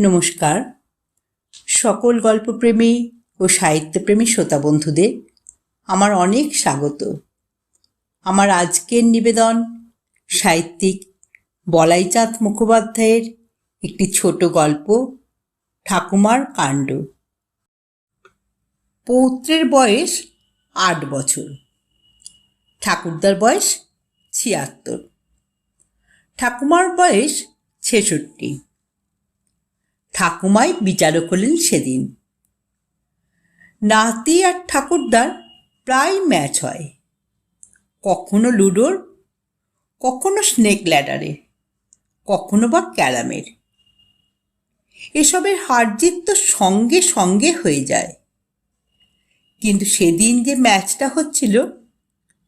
নমস্কার। সকল গল্পপ্রেমী ও সাহিত্যপ্রেমী শ্রোতা বন্ধুদের আমার অনেক স্বাগত। আমার আজকের নিবেদন সাহিত্যিক বলাইচাঁদ মুখোপাধ্যায়ের একটি ছোট গল্প, ঠাকুমার কাণ্ড। পৌত্রের বয়স আট বছর। ঠাকুরদার বয়স ছিয়াত্তর। ঠাকুমার বয়স ছেষট্টি। ঠাকুমাই বিচারক হলেন সেদিন। নাতি আর ঠাকুরদার প্রায় ম্যাচ হয়। কখনো লুডোর, কখনো স্নেক ল্যাডারে কখনো বা ক্যারামের। এসবের হার জিত তো সঙ্গে সঙ্গে হয়ে যায়। কিন্তু সেদিন যে ম্যাচটা হচ্ছিল,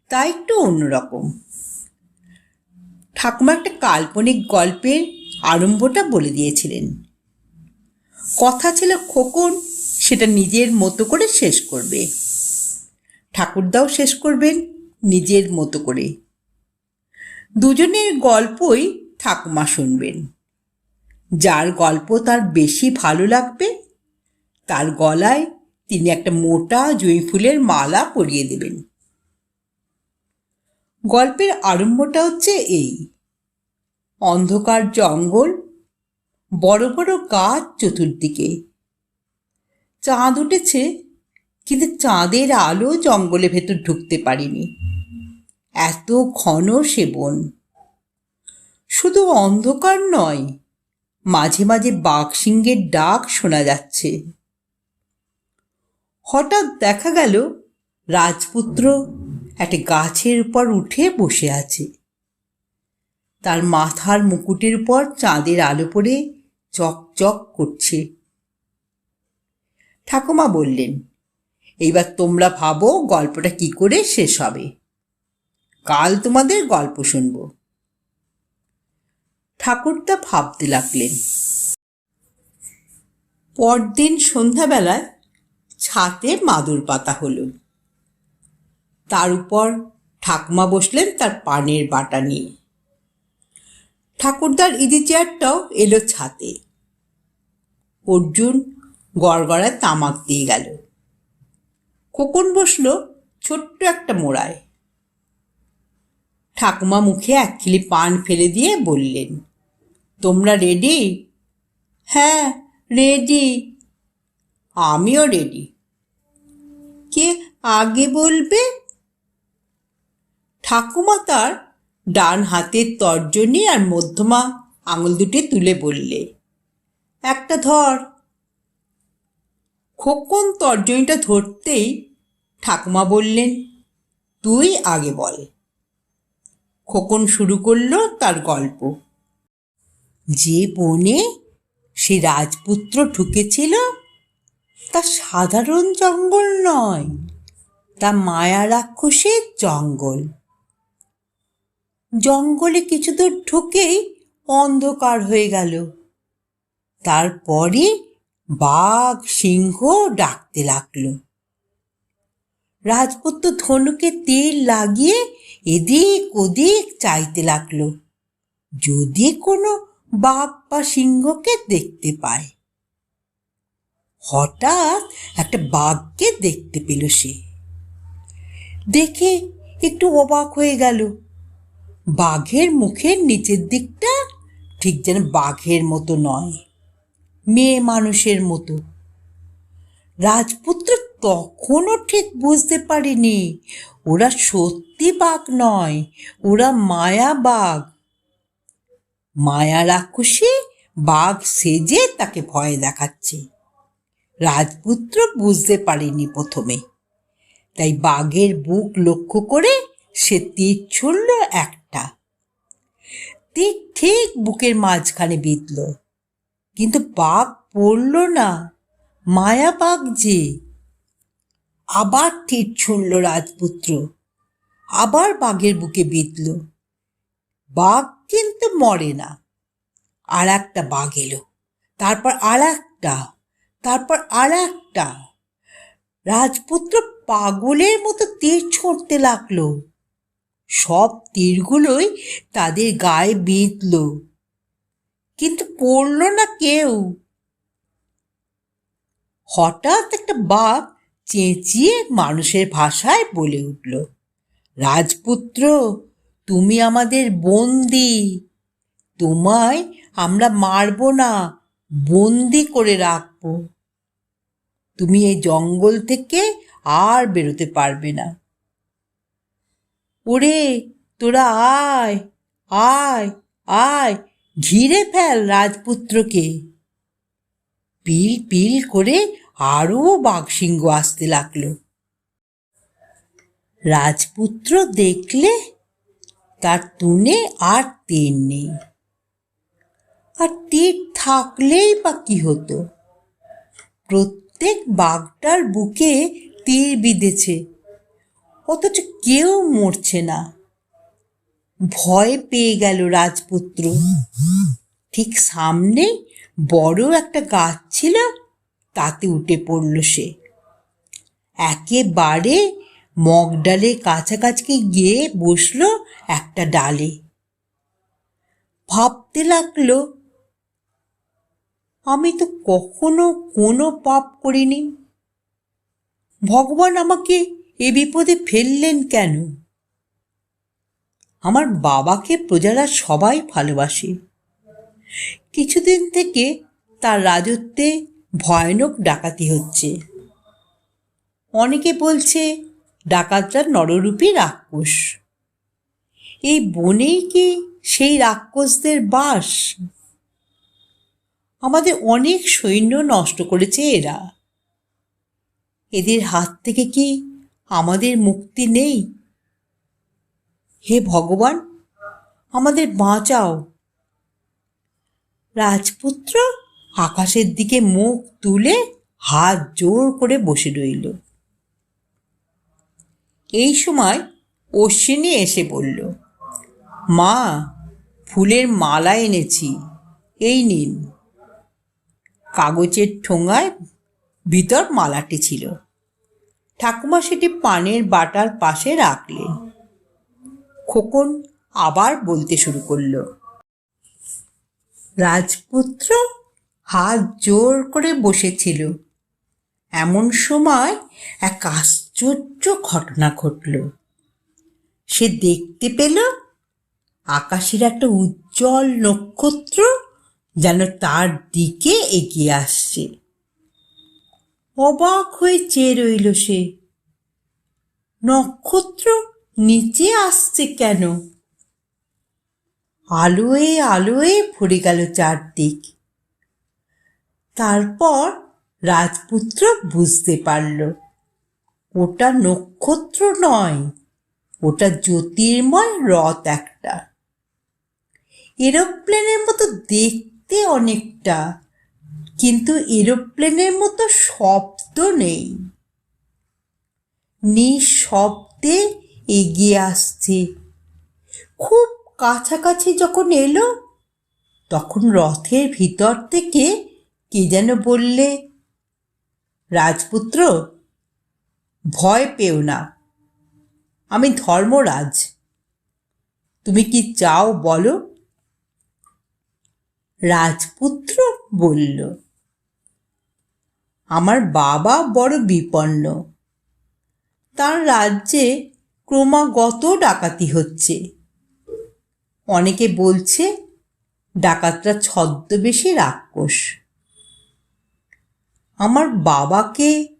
তা একটু অন্যরকম। ঠাকুমা একটা কাল্পনিক গল্পের আরম্ভটা বলে দিয়েছিলেন। কথা ছিল খোকন, সেটা নিজের মতো করে শেষ করবে। ঠাকুরদাও শেষ করবেন নিজের মতো করে। দুজনের গল্পই ঠাকুমা শুনবেন। যার গল্প তার বেশি ভালো লাগবে, তার গলায় তিনি একটা মোটা জুঁই ফুলের মালা পরিয়ে দেবেন। গল্পের আরম্ভটা হচ্ছে এই। অন্ধকার জঙ্গল বড় বড় গাছ চতুর্দিকে। চাঁদ উঠেছে, কিন্তু চাঁদের আলো জঙ্গলে ভেতর ঢুকতে পারিনি। এত ঘন সে বন। শুধু অন্ধকার নয়, মাঝে মাঝে বাঘ সিংহের ডাক শোনা যাচ্ছে। হঠাৎ দেখা গেল, রাজপুত্র একটা গাছের উপর উঠে বসে আছে। তার মাথার মুকুটের উপর চাঁদের আলো পড়ে চকচক করছে। ঠাকুমা বললেন, এইবার তোমরা ভাবো গল্পটা কি করে শেষ হবে। কাল তোমাদের গল্প শুনব। ঠাকুরটা ভাবতে লাগলেন, পরদিন সন্ধ্যাবেলায় ছাতে মাদুর পাতা হলো। তার উপর ঠাকুমা বসলেন তার পানের বাটা নিয়ে। ঠাকুরদার ইজি চেয়ারটাও এলো ছাতে। অর্জুন গড়গড়ায় তামাক দিয়ে গেল। খোকন বসল ছোট্ট একটা মোড়ায়। ঠাকুমা মুখে এক খিলি পান ফেলে দিয়ে বললেন, তোমরা রেডি হ্যাঁ রেডি আমিও রেডি কে আগে বলবে? ঠাকুমা তার ডান হাতের তর্জনী আর মধ্যমা আঙুল দুটি তুলে বললে একটা ধর। খোকন তর্জনীটা ধরতেই ঠাকুমা বললেন, তুই আগে বল। খোকন শুরু করল তার গল্প। যে বনে সে রাজপুত্র ঢুকেছিল, তা সাধারণ জঙ্গল নয়, তা মায়া রাক্ষসের জঙ্গল। জঙ্গলে কিছু দূর ঢুকেই অন্ধকার হয়ে গেল। তারপরে বাঘ সিংহ ডাকতে লাগল। রাজপুত্র ধনুকে তেল লাগিয়ে এদিক ওদিক চাইতে লাগল। যদি কোনো বাঘ বা সিংহকে দেখতে পায়। হঠাৎ একটা বাঘকে দেখতে পেল সে। দেখে একটু অবাক হয়ে গেল। বাঘের মুখের নিচের দিকটা ঠিক যেন বাঘের মতো নয়। মেয়ে মানুষের মতো। রাজপুত্র তখনও ঠিক বুঝতে পারেনি, ওরা সত্যি বাঘ নয়, ওরা মায়া বাঘ। মায়া রাক্ষসী বাঘ সেজে তাকে ভয় দেখাচ্ছে। রাজপুত্র বুঝতে পারেনি প্রথমে। তাই বাঘের বুক লক্ষ্য করে সে তীর ছুড়ল একটা। তীর ঠিক বুকের মাঝখানে বিঁধল। কিন্তু বাঘ পড়ল না, মায়া বাঘ যে। আবার তীর ছুড়ল রাজপুত্র, আবার বাঘের বুকে বিঁধল। বাঘ কিন্তু মরে না। আর একটা বাঘ এলো, তারপর আর একটা তারপর আর একটা রাজপুত্র পাগলের মতো তীর ছুঁড়তে লাগল। সব তীরগুলোই তাদের গায়ে বিঁধল। কিন্তু পড়ল না কেউ। হঠাৎ একটা বাঘ চেঁচিয়ে মানুষের ভাষায় বলে উঠল, রাজপুত্র, তুমি আমাদের বন্দি। তোমায় আমরা মারব না, বন্দি করে রাখব। তুমি এই জঙ্গল থেকে আর বেরোতে পারবে না। ওরে, তোরা আয় আয় আয় ঘিরে ফেল রাজপুত্রকে। পিল পিল করে আরও বাঘসিংহ আসতে লাগল। রাজপুত্র দেখলে তার তুনে আর তীর নেই। আর তীর থাকলেই বা কি হতো? প্রত্যেক বাঘটার বুকে তীর বিঁধেছে। অথচ কেউ মরছে না। ভয় পেয়ে গেল রাজপুত্র। ঠিক সামনে বড় একটা গাছ ছিল, তাতে উঠে পড়ল সে। একেবারে মগডালে কাছাকাছি গিয়ে বসল একটা ডালে। ভাবতে লাগল, আমি তো কখনো কোনো পাপ করিনি। ভগবান আমাকে এ বিপদে ফেললেন কেন? আমার বাবাকে প্রজারা সবাই ভালোবাসে। কিছুদিন থেকে তার রাজত্বে ভয়ানক ডাকাতি হচ্ছে। অনেকে বলছে ডাকাতরা নররূপী রাক্ষস। এই বনেই কি সেই রাক্ষসদের বাস? আমাদের অনেক সৈন্য নষ্ট করেছে এরা। এদের হাত থেকে কি আমাদের মুক্তি নেই? হে ভগবান, আমাদের বাঁচাও। রাজপুত্র আকাশের দিকে মুখ তুলে হাত জোর করে বসে রইল। এই সময় অশ্বিনী এসে বলল, মা, ফুলের মালা এনেছি, এই নিন। কাগজের ঠোঙায় ভিতর মালাটি ছিল। ঠাকুমা সেটি পানের বাটার পাশে রাখলেন। খোকন আবার বলতে শুরু করল, রাজপুত্র হাত জোর করে বসেছিল। এমন সময় এক আশ্চর্য ঘটনা ঘটল। সে দেখতে পেল আকাশের একটা উজ্জ্বল নক্ষত্র যেন তার দিকে এগিয়ে আসছে। অবাক হয়ে চেয়ে রইল সে। নক্ষত্র নিচে আসছে কেন? আলোয় আলোয় ভরে গেল চারদিক। তারপর রাজপুত্র বুঝতে পারল, ওটা নক্ষত্র নয়, ওটা জ্যোতির্ময় রথ একটা। এরোপ্লেনের মতো দেখতে অনেকটা, কিন্তু এরোপ্লেনের মতো শব্দ নেই। নিঃশব্দে এগিয়ে আসছে। খুব কাছাকাছি যখন এলো, তখন রথের ভিতর থেকে কে যেন বললে, রাজপুত্র, ভয় পেও না। আমি ধর্মরাজ। তুমি কি চাও বলো? রাজপুত্র বলল, আমার বাবা বড় বিপন্ন। তার রাজ্যে ক্রমাগত ডাকাতি হচ্ছে। অনেকে বলছে, ডাকাতরা ছদ্মবেশী রাক্ষস। আমার বাবাকে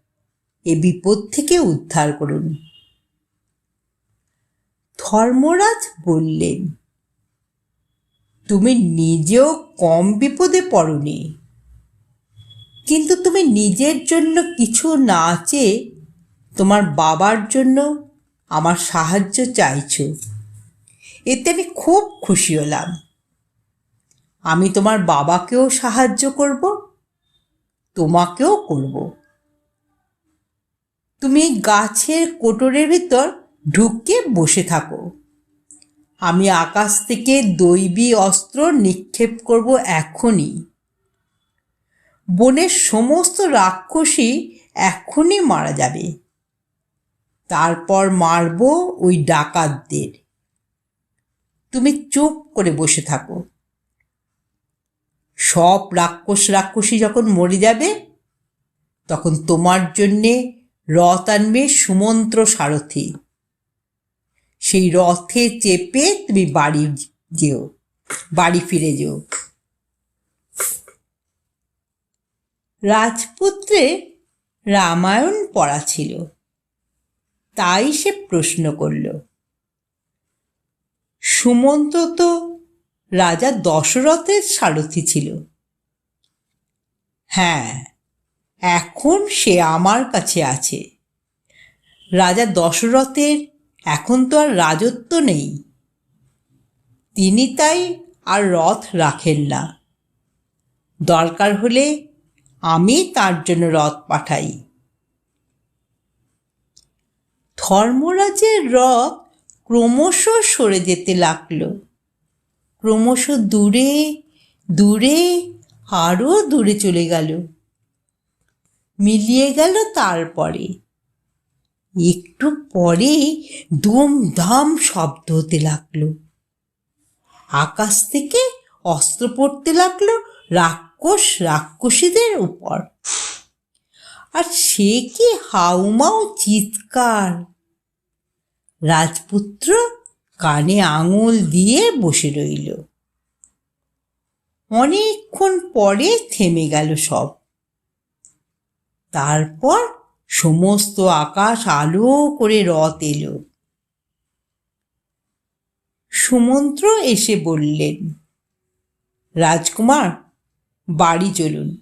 এ বিপদ থেকে উদ্ধার করুন। ধর্মরাজ বললেন, তুমি নিজেও কম বিপদে পড়নি। কিন্তু তুমি নিজের জন্য কিছু না চেয়ে তোমার বাবার জন্য আমার সাহায্য চাইছ। এতে আমি খুব খুশি হলাম। আমি তোমার বাবাকেও সাহায্য করব, তোমাকেও করব। তুমি গাছের কোটরের ভিতর ঢুকে বসে থাকো। আমি আকাশ থেকে দৈবী অস্ত্র নিক্ষেপ করব এখনই। বনের সমস্ত রাক্ষসী এখনই মারা যাবে। তারপর মারব ওই ডাকাতদের। তুমি চুপ করে বসে থাকো। সব রাক্ষস রাক্ষসী যখন মরে যাবে, তখন তোমার জন্যে রথ আনবে সুমন্ত্র সারথি। সেই রথে চেপে তুমি বাড়ি যেও, বাড়ি ফিরে যেও। রাজপুত্রে রামায়ণ পড়া ছিল। তাই সে প্রশ্ন করল। সুমন্ত তো রাজা দশরথের সারথি ছিল। হ্যাঁ এখন সে আমার কাছে আছে। রাজা দশরথের এখন তো আর রাজত্ব নেই। তিনি তাই আর রথ রাখেন না। দরকার হলে আমি তার জন্য রথ পাঠাই। ধর্মরাজের রথ ক্রমশ সরে যেতে লাগল। ক্রমশ দূরে দূরে আরও দূরে চলে গেল। মিলিয়ে গেল তারপরে। একটু পরে দুমধাম শব্দ হতে লাগল। আকাশ থেকে অস্ত্র পড়তে লাগল রাক্ষস রাক্ষসীদের উপর। আর সে কি হাউমাউ চিৎকার? রাজপুত্র কানে আঙুল দিয়ে বসে রইল। অনেকক্ষণ পরে থেমে গেল সব। তারপর সমস্ত আকাশ আলো করে রথ এলো। সুমন্ত্র এসে বললেন, রাজকুমার, বাড়ি চলুন।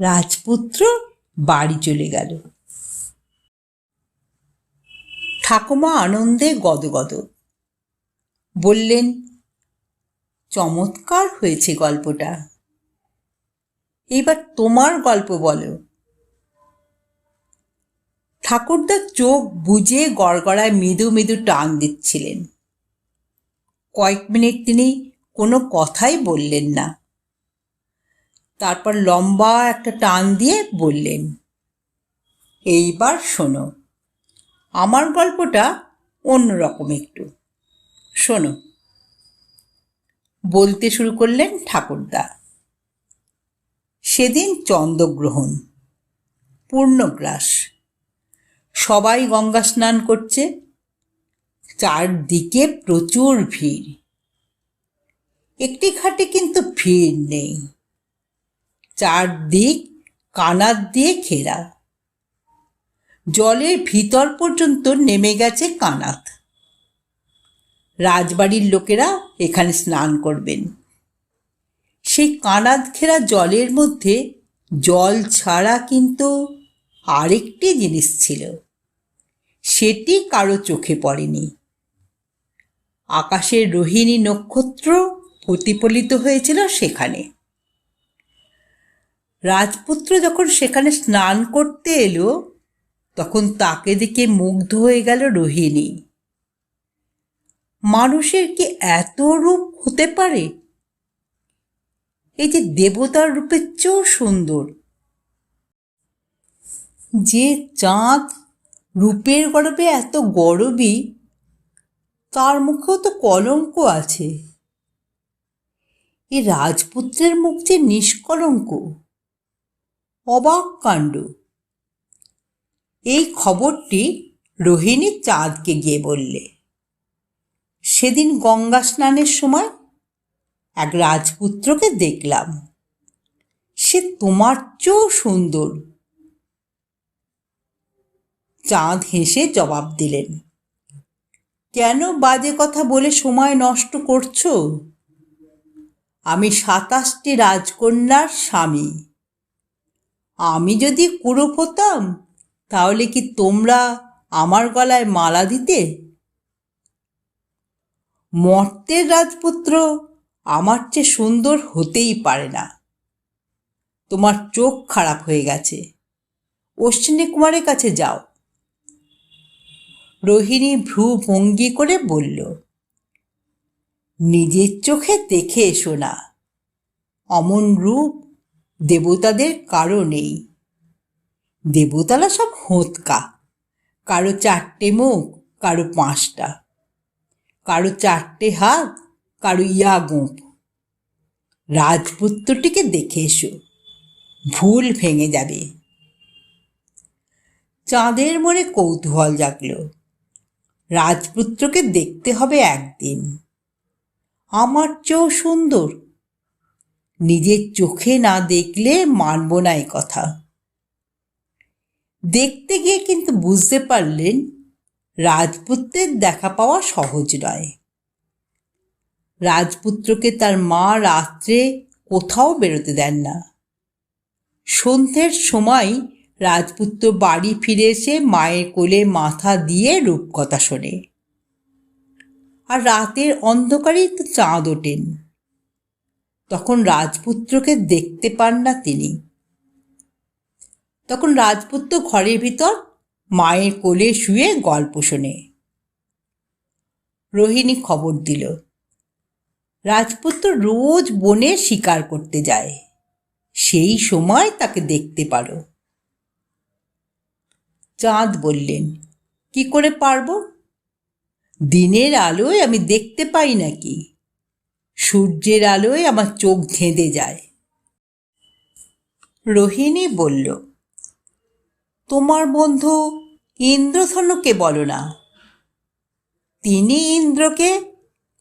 রাজপুত্র বাড়ি চলে গেল। ঠাকুমা আনন্দে গদগদ বললেন, চমৎকার হয়েছে গল্পটা। এবার তোমার গল্প বলো। ঠাকুরদার চোখ বুঝে গড়গড়ায় মৃদু মৃদু টান দিচ্ছিলেন। কয়েক মিনিট তিনি কোনো কথাই বললেন না। তারপর লম্বা একটা টান দিয়ে বললেন, এইবার শোনো। আমার গল্পটা অন্যরকম একটু। শোনো। বলতে শুরু করলেন ঠাকুরদা। সেদিন চন্দ্রগ্রহণ, পূর্ণগ্রাস। সবাই গঙ্গা স্নান করছে। চারদিকে প্রচুর ভিড়। একটি ঘাটে কিন্তু ভিড় নেই। চারদিক কানার দিয়ে ঘেরা। জলের ভিতর পর্যন্ত নেমে গেছে কানাত। রাজবাড়ির লোকেরা এখানে স্নান করবেন। সেই কানাত ঘেরা জলের মধ্যে জল ছাড়া কিন্তু আরেকটি জিনিস ছিল। সেটি কারও চোখে পড়েনি। আকাশের রোহিণী নক্ষত্র প্রতিফলিত হয়েছিল সেখানে। রাজপুত্র যখন সেখানে স্নান করতে এলো তখন তাকে দেখে মুগ্ধ হয়ে গেল রোহিণী। মানুষের কি এত রূপ হতে পারে? এই যে দেবতার রূপের চেয়েও সুন্দর। যে চাঁদ রূপের গর্বে এত গরবই তার মুখেও তো কলঙ্ক আছে। এ রাজপুত্রের মুখ যে নিষ্কলঙ্ক, অবাক কাণ্ড। এই খবরটি রোহিণী চাঁদকে গিয়ে বললে, সেদিন গঙ্গা স্নানের সময় এক রাজপুত্রকে দেখলাম। সে তোমার চেয়েও সুন্দর। চাঁদ হেসে জবাব দিলেন, কেন বাজে কথা বলে সময় নষ্ট করছ? আমি সাতাশটি রাজকন্যার স্বামী। আমি যদি কুরুপ হতাম তাহলে কি তোমরা আমার গলায় মালা দিতে? মর্তের রাজপুত্র আমার চেয়ে সুন্দর হতেই পারে না। তোমার চোখ খারাপ হয়ে গেছে। অশ্বিনী কুমারের কাছে যাও। রোহিণী ভ্রু ভঙ্গি করে বলল, নিজের চোখে দেখে এসো না। অমন রূপ দেবতাদের কারও নেই। দেবতারা সব হোঁতকা। কারও চারটে মুখ, কারও পাঁচটা। কারও চারটে হাত, কারও ইয়া গোঁপ রাজপুত্রটিকে দেখে এসো, ভুল ভেঙে যাবে। চাঁদের মনে কৌতূহল জাগল। রাজপুত্রকে দেখতে হবে একদিন। আমার চেয়েও সুন্দর। নিজের চোখে না দেখলে মানব না কথা। দেখতে গিয়ে কিন্তু বুঝতে পারলেন রাজপুত্রের দেখা পাওয়া সহজ নয়। রাজপুত্রকে তার মা রাত্রে কোথাও বেরোতে দেন না। সন্ধ্যের সময় রাজপুত্র বাড়ি ফিরে এসে মায়ের কোলে মাথা দিয়ে রূপকথা শোনে। আর রাতের অন্ধকারেই তো চাঁদ ওঠেন। তখন রাজপুত্রকে দেখতে পান না তিনি। তখন রাজপুত্র ঘরের ভিতর মায়ের কোলে শুয়ে গল্প শোনে। রোহিণী খবর দিল, রাজপুত্র রোজ বনে শিকার করতে যায়, সেই সময় তাকে দেখতে পারো। চাঁদ বললেন, কি করে পারব? দিনের আলোয় আমি দেখতে পাই নাকি। সূর্যের আলোয় আমার চোখ ঝেঁদে যায়। রোহিণী বলল তোমার বন্ধু ইন্দ্রধনুকে বলো না। তিনি ইন্দ্রকে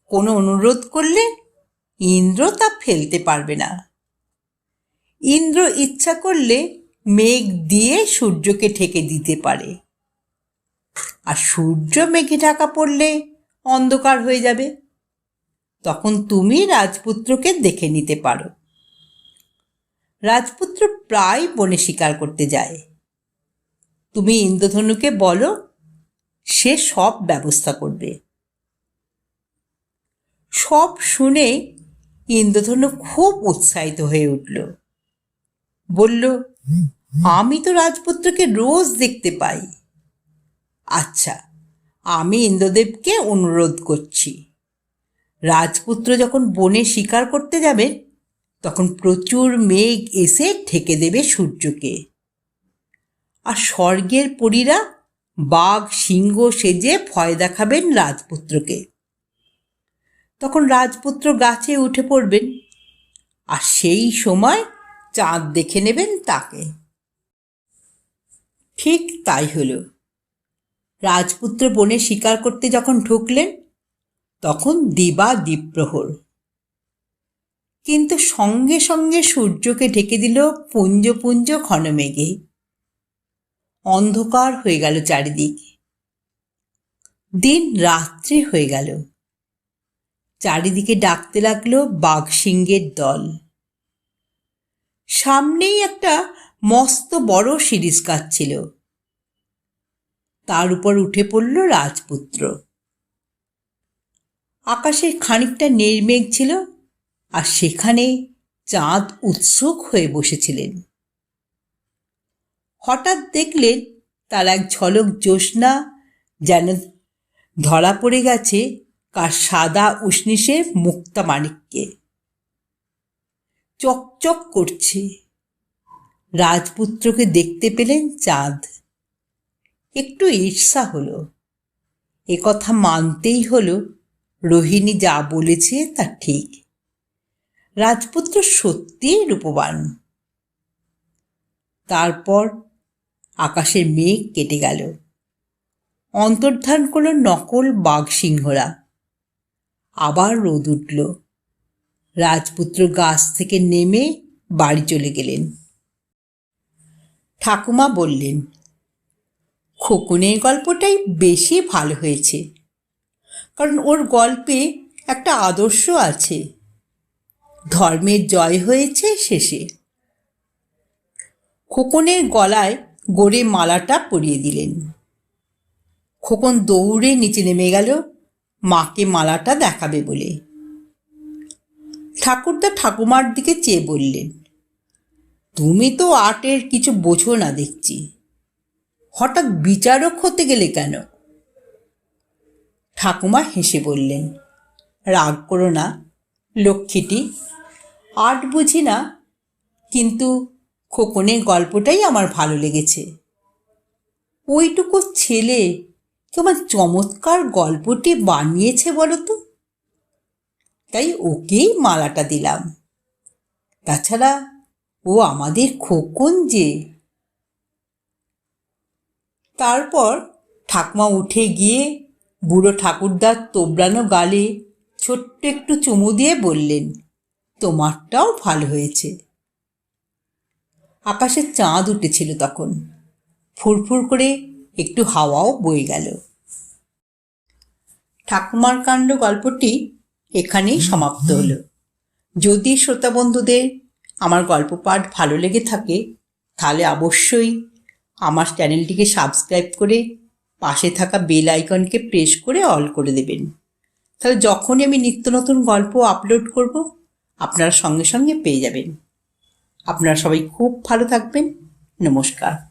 কোনো অনুরোধ করলে ইন্দ্র তা ফেলতে পারবে না। ইন্দ্র ইচ্ছা করলে মেঘ দিয়ে সূর্যকে ঠেকে দিতে পারে। আর সূর্য মেঘে ঢাকা পড়লে অন্ধকার হয়ে যাবে। তখন তুমি রাজপুত্রকে দেখে নিতে পারো। রাজপুত্র প্রায় বনে শিকার করতে যায়। তুমি ইন্দ্রধনুকে বলো, সে সব ব্যবস্থা করবে। সব শুনে ইন্দ্রধনু খুব উৎসাহিত হয়ে উঠল। বলল, আমি তো রাজপুত্রকে রোজ দেখতে পাই। আচ্ছা আমি ইন্দ্রদেবকে অনুরোধ করছি। রাজপুত্র যখন বনে শিকার করতে যাবে, তখন প্রচুর মেঘ এসে ঠেকে দেবে সূর্যকে। আর স্বর্গের পরীরা বাঘ, সিংহ সেজে ভয় দেখাবেন রাজপুত্রকে। তখন রাজপুত্র গাছে উঠে পড়বেন, আর সেই সময় চাঁদ দেখে নেবেন তাকে। ঠিক তাই হলো। রাজপুত্র বনে শিকার করতে যখন ঢুকলেন, তখন দিবা দ্বীপ্রহর। কিন্তু সঙ্গে সঙ্গে সূর্যকে ঢেকে দিল পুঞ্জ পুঞ্জ ঘন মেঘে অন্ধকার হয়ে গেল চারিদিক। দিন রাত্রি হয়ে গেল। চারিদিকে ডাকতে লাগল বাঘসিংহের দল। সামনেই একটা মস্ত বড় শিরিষ গাছ ছিল তার উপর উঠে পড়ল রাজপুত্র। আকাশে খানিকটা নির্মেঘ ছিল আর সেখানে চাঁদ উৎসুক হয়ে বসেছিলেন। হঠাৎ দেখলেন তার এক ঝলক জ্যোৎস্না, যেন ধরা পড়ে গেছে কার সাদা উষ্ণিসে মুক্তা মানিককে। চকচক করছে। রাজপুত্রকে দেখতে পেলেন চাঁদ। একটু ঈর্ষা হলো। এ কথা মানতেই হলো, রোহিণী যা বলেছে তা ঠিক। রাজপুত্র সত্যিই রূপবান। তারপর আকাশের মেঘ কেটে গেল। অন্তর্ধান করল নকল বাঘ সিংহরা। আবার রোদ উঠল। রাজপুত্র গাছ থেকে নেমে বাড়ি চলে গেলেন। ঠাকুমা বললেন, খোকনের গল্পটাই বেশি ভালো হয়েছে, কারণ ওর গল্পে একটা আদর্শ আছে। ধর্মের জয় হয়েছে শেষে। খোকনের গলায় গড়ে মালাটা পরিয়ে দিলেন। খোকন দৌড়ে নিচে নেমে গেল, মাকে মালাটা দেখাবে বলে। ঠাকুরদা ঠাকুমার দিকে চেয়ে বললেন, তুমি তো আর্টের কিছু বোঝো না দেখছি। হঠাৎ বিচারক হতে গেলে কেন? ঠাকুমা হেসে বললেন, রাগ করো না, লক্ষ্মীটি আর্ট বুঝি না, কিন্তু খোকনের গল্পটাই আমার ভালো লেগেছে। ওইটুকু ছেলে কেমন চমৎকার গল্পটি বানিয়েছে বলো তো তাই ওকেই মালাটা দিলাম। তাছাড়া ও আমাদের খোকন যে। তারপর ঠাকমা উঠে গিয়ে বুড়ো ঠাকুরদার তোবড়ানো গালে ছোট্ট একটু চুমু দিয়ে বললেন, তোমারটাও ভালো হয়েছে। আকাশে চাঁদ উঠেছিল তখন। ফুরফুর করে একটু হাওয়াও বয়ে গেল। ঠাকুমার কাণ্ড গল্পটি এখানেই সমাপ্ত হল। যদি শ্রোতা বন্ধুদের আমার গল্প পাঠ ভালো লেগে থাকে, তাহলে অবশ্যই আমার চ্যানেলটিকে সাবস্ক্রাইব করে পাশে থাকা বেল আইকনকে প্রেস করে অল করে দেবেন। তাহলে যখনই আমি নিত্য নতুন গল্প আপলোড করব, আপনারা সঙ্গে সঙ্গে পেয়ে যাবেন। আপনারা সবাই খুব ভালো থাকবেন। নমস্কার।